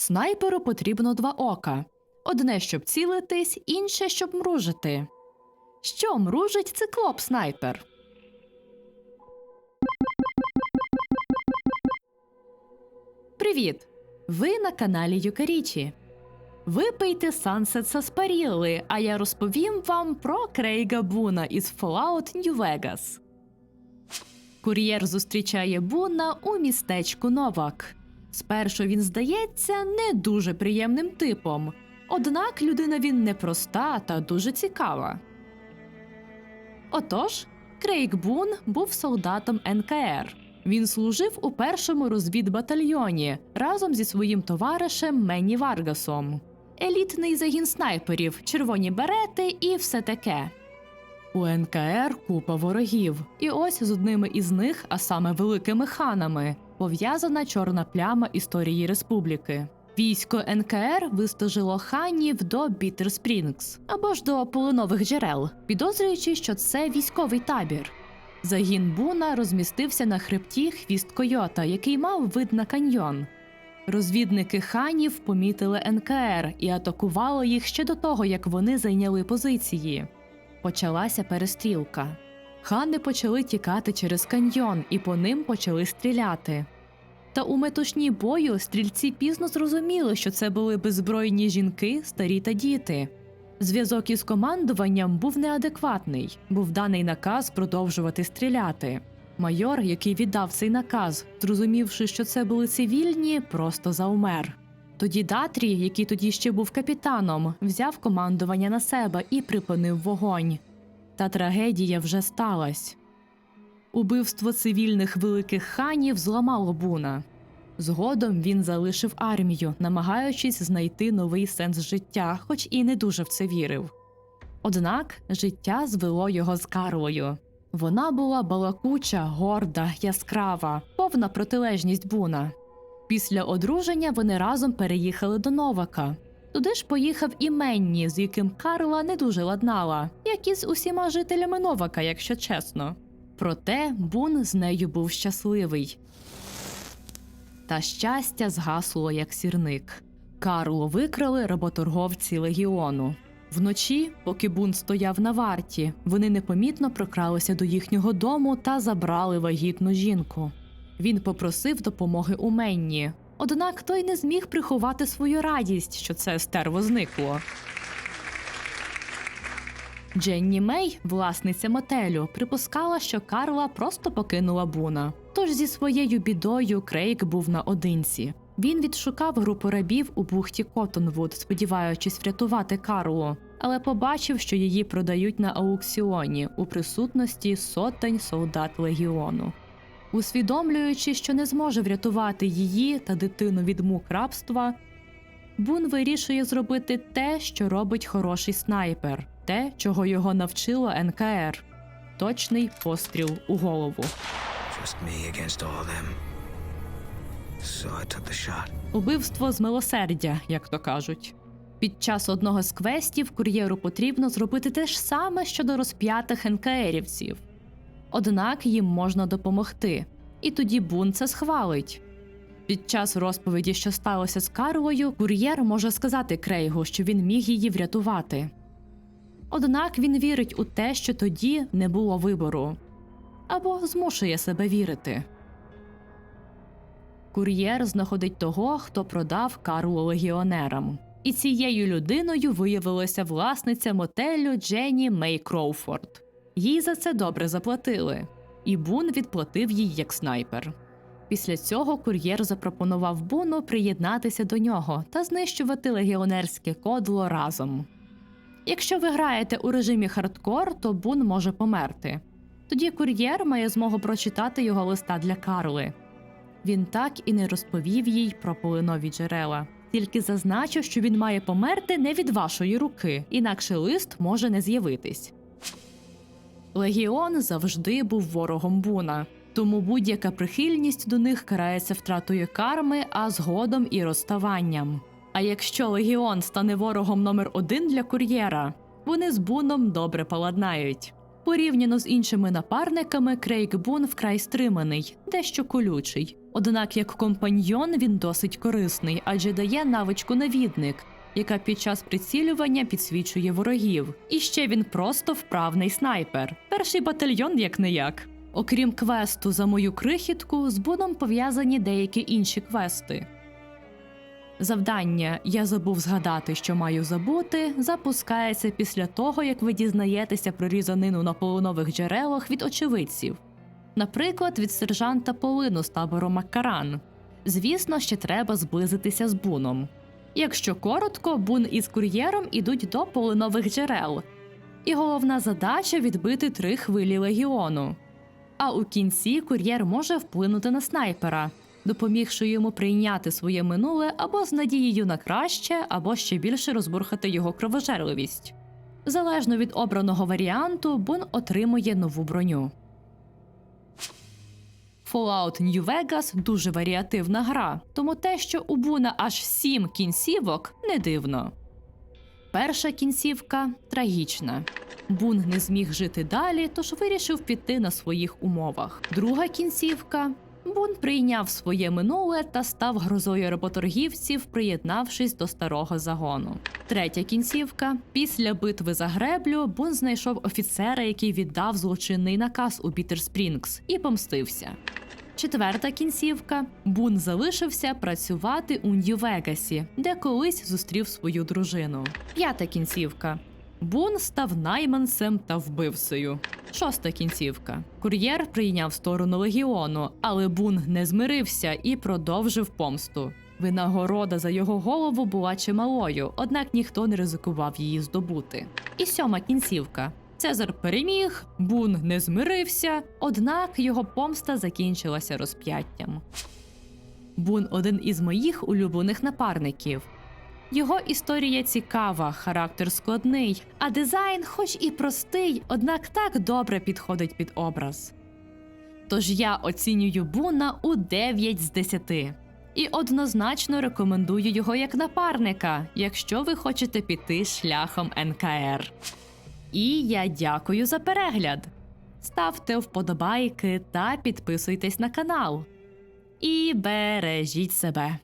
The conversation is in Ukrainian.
Снайперу потрібно два ока: одне, щоб цілитись, інше, щоб мружити. Що мружить циклоп снайпер? Привіт! Ви на каналі Юкарічі. Випийте Sunset Саспарілли, а я розповім вам про Крейга Буна із Fallout New Vegas. Кур'єр зустрічає Буна у містечку Новак. Спершу він здається не дуже приємним типом, однак людина він непроста та дуже цікава. Отож, Крейг Бун був солдатом НКР. Він служив у першому розвідбатальйоні разом зі своїм товаришем Менні Варгасом. Елітний загін снайперів, червоні берети і все таке. У НКР купа ворогів, і ось з одними із них, а саме великими ханами, пов'язана чорна пляма історії республіки. Військо НКР вистажило ханів до Бітер Спрінгс або ж до полинових джерел, підозрюючи, що це військовий табір. Загін Буна розмістився на хребті хвіст Койота, який мав вид на каньйон. Розвідники ханів помітили НКР і атакували їх ще до того, як вони зайняли позиції. Почалася перестрілка. Хани почали тікати через каньйон і по ним почали стріляти. Та у метушні бою стрільці пізно зрозуміли, що це були беззбройні жінки, старі та діти. Зв'язок із командуванням був неадекватний, був даний наказ продовжувати стріляти. Майор, який віддав цей наказ, зрозумівши, що це були цивільні, просто заумер. Тоді Датрі, який тоді ще був капітаном, взяв командування на себе і припинив вогонь. Та трагедія вже сталася. Убивство цивільних великих ханів зламало Буна. Згодом він залишив армію, намагаючись знайти новий сенс життя, хоч і не дуже в це вірив. Однак життя звело його з Карлою. Вона була балакуча, горда, яскрава, повна протилежність Буна. Після одруження вони разом переїхали до Новака. Туди ж поїхав і Менні, з яким Карла не дуже ладнала, як і з усіма жителями Новака, якщо чесно. Проте Бун з нею був щасливий. Та щастя згасло як сірник. Карло викрали работорговці легіону. Вночі, поки Бун стояв на варті, вони непомітно прокралися до їхнього дому та забрали вагітну жінку. Він попросив допомоги у Менні, однак той не зміг приховати свою радість, що це стерво зникло. Дженні Мей, власниця мотелю, припускала, що Карла просто покинула Буна. Тож зі своєю бідою Крейг був наодинці. Він відшукав групу рабів у бухті Котонвуд, сподіваючись врятувати Карлу, але побачив, що її продають на аукціоні у присутності сотень солдат легіону. Усвідомлюючи, що не зможе врятувати її та дитину від мук рабства, Бун вирішує зробити те, що робить хороший снайпер, те, чого його навчило НКР точний постріл у голову. Убивство з милосердя, як то кажуть. Під час одного з квестів кур'єру потрібно зробити те ж саме щодо розп'ятих НКРівців. Однак їм можна допомогти, і тоді Бун це схвалить. Під час розповіді, що сталося з Карлою, кур'єр може сказати Крейгу, що він міг її врятувати. Однак він вірить у те, що тоді не було вибору, або змушує себе вірити. Кур'єр знаходить того, хто продав Карлу легіонерам. І цією людиною виявилася власниця мотелю Дженні Мей Кроуфорд. Їй за це добре заплатили, і Бун відплатив їй як снайпер. Після цього кур'єр запропонував Буну приєднатися до нього та знищувати легіонерське кодло разом. Якщо ви граєте у режимі хардкор, то Бун може померти. Тоді кур'єр має змогу прочитати його листа для Карли. Він так і не розповів їй про полинові джерела, тільки зазначив, що він має померти не від вашої руки, інакше лист може не з'явитись. Легіон завжди був ворогом Буна, тому будь-яка прихильність до них карається втратою карми, а згодом і розставанням. А якщо легіон стане ворогом номер один для кур'єра, вони з Буном добре поладнають. Порівняно з іншими напарниками, Крейг Бун вкрай стриманий, дещо колючий. Однак як компаньйон він досить корисний, адже дає навичку навідник, яка під час прицілювання підсвічує ворогів. І ще він просто вправний снайпер. Перший батальйон як не як. Окрім квесту за мою крихітку, з Буном пов'язані деякі інші квести. Завдання Я забув згадати, що маю забути, запускається після того, як ви дізнаєтеся про різанину на полонових джерелах від очевидців. Наприклад, від сержанта Полину з табору Маккаран. Звісно, ще треба зблизитися з Буном. Якщо коротко, Бун із кур'єром ідуть до полинових джерел. І головна задача відбити три хвилі легіону. А у кінці кур'єр може вплинути на снайпера, допомігши йому прийняти своє минуле або з надією на краще, або ще більше розбурхати його кровожерливість. Залежно від обраного варіанту, Бун отримує нову броню. Fallout New Vegas дуже варіативна гра, тому те, що у Буна аж сім кінцівок, не дивно. Перша кінцівка трагічна. Бун не зміг жити далі, тож вирішив піти на своїх умовах. Друга кінцівка. Бун прийняв своє минуле та став грозою работоргівців, приєднавшись до старого загону. Третя кінцівка. Після битви за греблю Бун знайшов офіцера, який віддав злочинний наказ у Пітер Спрінгс, і помстився. Четверта кінцівка. Бун залишився працювати у Нью-Вегасі, де колись зустрів свою дружину. П'ята кінцівка. Бун став найманцем та вбивцею. Шоста кінцівка. Кур'єр прийняв сторону легіону, але Бун не змирився і продовжив помсту. Винагорода за його голову була чималою, однак ніхто не ризикував її здобути. І сьома кінцівка. Цезар переміг, Бун не змирився, однак його помста закінчилася розп'яттям. Бун один із моїх улюблених напарників. Його історія цікава, характер складний, а дизайн, хоч і простий, однак так добре підходить під образ. Тож я оцінюю Буна у 9 з 10. І однозначно рекомендую його як напарника, якщо ви хочете піти шляхом НКР. І я дякую за перегляд. Ставте вподобайки та підписуйтесь на канал. І бережіть себе.